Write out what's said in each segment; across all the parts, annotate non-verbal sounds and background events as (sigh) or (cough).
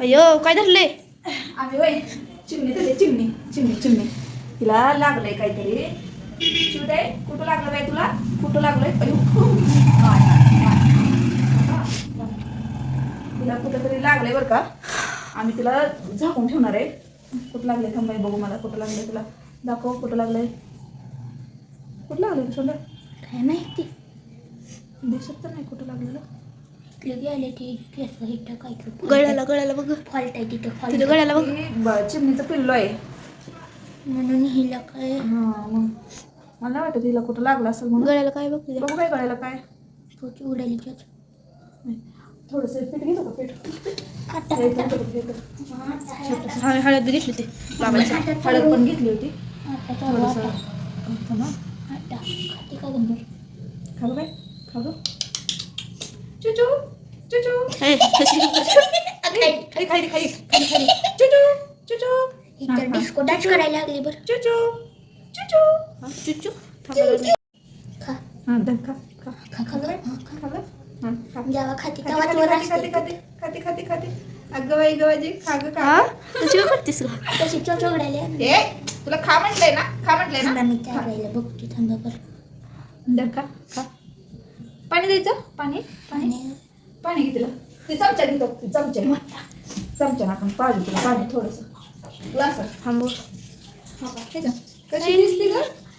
अयो काय धरले आम्ही वय चिमणी धरली चिमणी चिमणी चिमणी. तिला लागलंय काहीतरी. शिवताय कुठं लागलं बाई तुला? कुठं लागलंय? अयो. तिला कुठं तरी लागलंय बरं का? आम्ही तिला झाकून ठेवणार आहे. कुठं लागलंय थांबाई बघू मला. कुठं लागलंय तुला? दाखव कुठं लागलंय? कुठं लागलंय? सोडलं काय माहिती? दिसत तर नाही कुठं लागलेलं. लगे आले ते केस हिट काय गळ्याला गळ्याला बघ. फॉल्ट आहे तिथं गळ्याला बघ. हे चिमणीचं पिल्लो आहे. म्हणून हिला काय? हा मला नाही वाटत हिला कुठं लागलं असेल म्हणून. गळ्याला काय बघ तुझ्या बघू काय कळायला काय. पोच उडाली थोडस पीठ घेतो का? पीठ. आता हे हळद बी घेतली ते लावायचं. हळद पण घेतली होती. आता चालू थोडंसं आता. थांबा. आता. खाते का गंभीर? खा गं बाई खा गं चुचू चुचू. चुचू हा, इथं हा. डिस्को डान्स करायला लागली बरं. चुचू चुचू. हा, चुचू. थांबा जरा. खा. हा धर खा खा. खा खा हा. जेव्हा खाते खाते, तेव्हाच खाते, वर खाते, असते. खाते, खाते, खाते, खाते, खाते. अगं बाई गं बाई, खा गं, खा. हा? गं. तशी का करतेस ग? तशी चोच उडाली ए तुला खा म्हटलंय ना? खा म्हटलंय थांबा ना मी खा. चालायला बघते. थांबा बरं. धर खा खा. पाणी द्यायचं? पाणी? पाणी? आणि पाणी घे तिला. ते चमचा घेतो ते चमचा. चमचा आपण पाहिजे तुला पाणी थोडस. ग्लास थांबव कशी दिसली ग?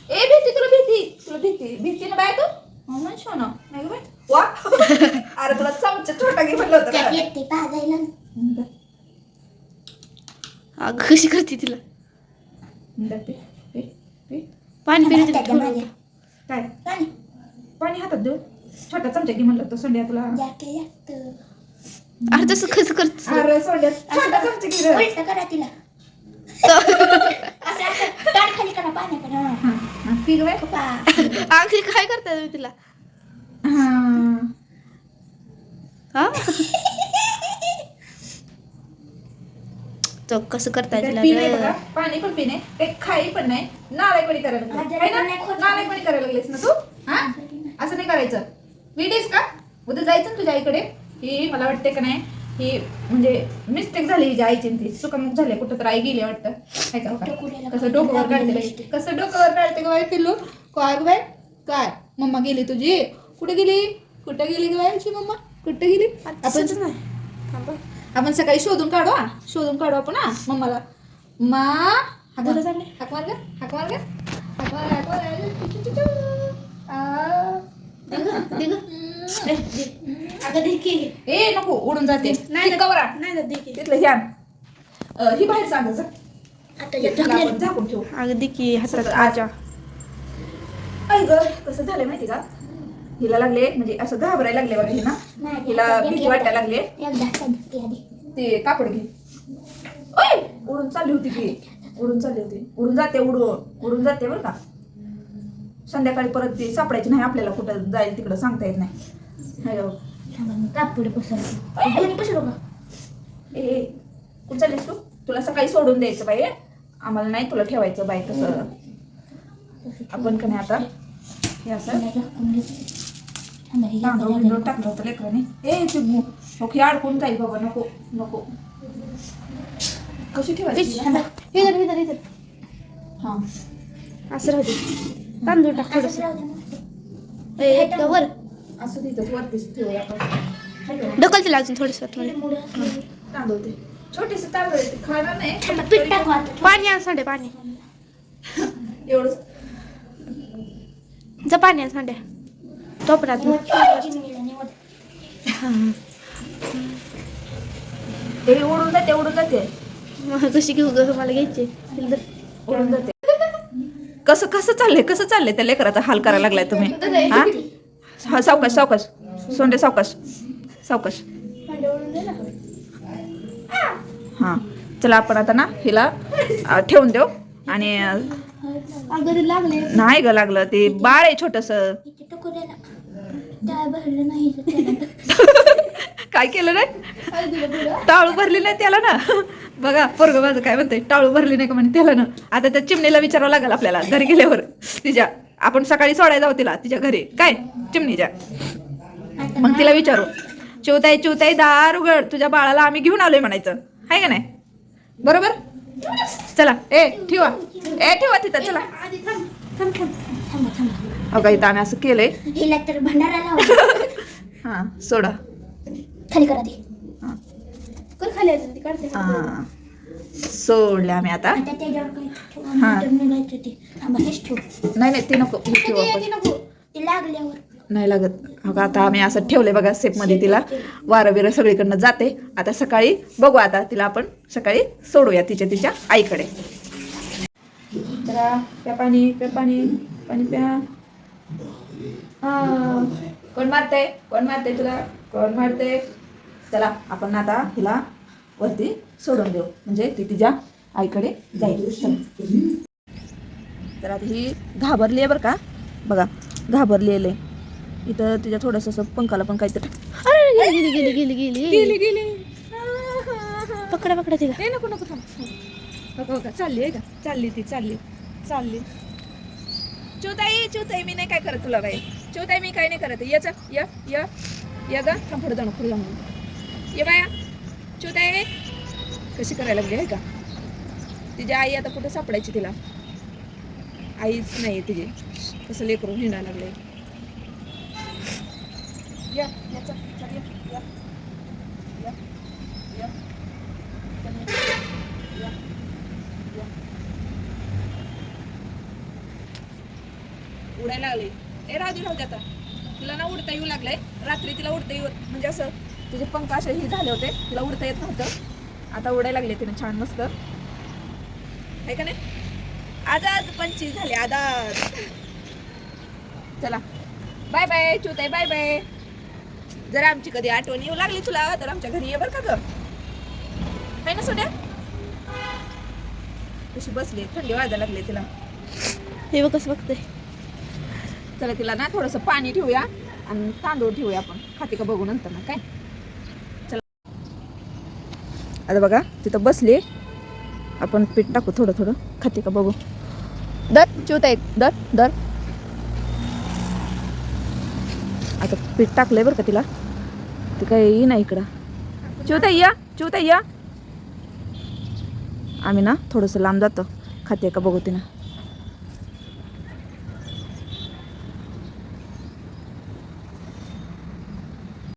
ए भीती तुला भीती. तुला भीती. भीती ना बाय तू? म्हणून शो ना नाही बाय वा. (laughs) अरे तुला चमचा छोटा घे म्हणलं होतं अगं कशी करते तिला. पाणी पिणे त्याच्यामागे. काय? पाणी. पाणी हातात देऊ? छोटा चमचा घे म्हणलं सोंड्या तुला. अरे तसं कसं करतेस? ग? अरे सोंड्या छोटा चमचा घे रे. उलट करा तिला. (laughs) असं असं ताट खाली करा पाण्याकडे हा, हा, पी ग बाय पा. आखरी काय करताय तुम्ही तिला? हा. हा? तो कसं करताय तिला पिणे बघा ग? पाणी पण पिणे काही खाई पण नाही. नालायकपणी करायला है ना? नाही खोटं. नालायकपणी करायला लागलीस ना तू? हा? असं नाही करायचं. विडीस का? उद्या जायचं ना तुझ्या आईकडे? ही मला वाटते का नाही ही म्हणजे मिस्टेक झाली हिच्या आईची आणि ती चुकामुक झाली कुठं तर आई गेली वाटतं. हाय का बघा? कसं डोकं वर काढते. कसं डोकं वर काढते का बाई पिल्लू? काय बाई? काय? मम्मा गेली तुझी? कुठे गेली? कुठे गेली ग बाईची मम्मा? कुठे गेली? आपण. आपण सकाळी शोधून काढू हा? शोधून काढू आपण हा? मम्माला. मा हाक मार. हाक मार हाक मार हाक मार. हाक मार अगं दे की. ए नको उडून जाते. नाही कवरा नाही ना, दे की. तिथलं ह्या ही बाहेर सांगा जा. आता आपण झाकून ठेवू. अगं दे की हातात आजा. ऐ ग कसं झालंय माहिती का? हिला लागले म्हणजे असं घाबरायला लागले बघा हिला. हिला भीती वाटायला लागले. एकदा सदती आधी ते कापड घे. ओय उडून चालली होती ती. उडून चालली होती. उडून जाते उडून उडून जाते बरं का. संध्याकाळी परत ती सापडायची नाही आपल्याला कुठं जाईल तिकडं सांगता येत नाही. थांबा मी कापड पसरतो पसरू का? ए कुठं चाललीस तू? तुला सकाळी सोडून द्यायचं बाई. आम्हाला नाही तुला ठेवायचं बाई तसं. आपण का नाही आता? हे असं. टाकलं होतं लेकरांनी. ए ओके अडकून जाईल बाबा नको नको. कशी ठेवायची. हा. असं राहू दे. तांदूळ टाक थोडस. वर. असं तिथंच वरतीच ठेवूया आपण? ढकलते अजून थोडस. तांदूळ ते छोटेसे तांदूळ खाणार नाही. पाणी सांडे पाणी. एवढं जा पाणी सांडे. निवड. ते उडून जाते उडून जाते कशी घेऊ ग? मला घ्यायची उडून जाते कसं कसं चाललंय कसं चाललंय त्या लेकराचा हाल करायला लागलाय तुम्ही? हा सावकाश सावकाश. सोंडे सावकाश. सावकाश. हा चला आपण आता ना हिला ठेवून देऊ. आणि अ, अगं ते नाही ग लागलं ते बाळ आहे छोटस. काय केलं नाही टाळू भरली नाही त्याला ना? बघा पोरग माझं काय म्हणतंय टाळू भरली नाही का म्हणे त्याला ना? आता त्या चिमणीला विचारावं लागेल आपल्याला घरी गेल्यावर. तिच्या आपण सकाळी सोडायला जाऊ तिला तिच्या घरी. काय? चिमणीच्या. मग तिला विचारू. चिवताई चिवताई दार उघड. तुझ्या बाळाला आम्ही घेऊन आलोय म्हणायचं. आहे का नाही? बरोबर? चला. ए ठेवा. ए ठेवा तिथं. चला. अगं इथं आम्ही असं केलंय. हिला तर भंडारा लावा. (laughs) हा सोडा. खाली करा ते. हा. खाली अजून ती? काढते. हा. सोडले आम्ही आता. हा. नाही नाही ते नको नाही लागत. अगं आता आम्ही असं ठेवलंय बघा सेफमध्ये तिला. वारं बिरं सगळीकडनं जाते. आता सकाळी बघू आता तिला आपण सकाळी सोडूया तिच्या तिच्या आईकडे. प्या पाणी प्या पाणी पाणी प्या. हा. कोण मारते कोण मारते तुला? कोण मारते चला आपण आता हिला वरती सोडून देऊ. म्हणजे ती तिच्या आईकडे जाईल. तर आता ही घाबरली आहे बरं का? बघा घाबरलेलं. आहे इथं तिच्या थोडंसं असं पंखाला पण काहीतरी अरे गेली गेली गेली गेली गेली गेली. पकडा पकडा तिला. ए नको नको थांब का चालली आहे का? चालली ती चालली. चालली. चिवताई चिवताई मी नाही काय करत तुला बाई. चिवताई मी काय नाही करत. ये चल य य. य ग थांब पुढे जाणं पुढे जाणं ये बाया. चिवताई कशी करायला लागली आहे का? तिची आई आता कुठे सापडायची तिला? आईच नाही तिची. कसं लेकरून हिंडायला लागले या या या. या उडायला लागले ए राजू राहू दे आता. तिला ना उडता येऊ लागलंय. रात्री तिला उडता येऊ म्हणजे असं तुझे पंख असे हे झाले होते. तिला उडता येत नव्हतं. आता उडायला लागले तिने छान मस्त. आहे का नाही? आजाद पंची झाले आजाद. चला. बाय बाय चुताई बाय बाय जर आमची कधी आठवण येऊ लागली तुला तर आमच्या घरी ये बरं का ग? आहे ना सोड्या कशी बसली थंडी वाजायला लागली तिला. हे बघ कसं बघते. चला तिला ना थोडंसं पाणी ठेवूया आणि तांदूळ ठेवूया आपण. खाते का बघू नंतर ना काय? आता बघा तिथं बसली. आपण पीठ टाकू थोडं थोडं. खाते का बघू? दर चिवता एक. दर दर आता पीठ टाकलंय बरं का तिला. ते काय येई ना इकडं. चिवता या चिवता या. आम्ही ना थोडंसं लांब जातो. खाते का बघू तिनं.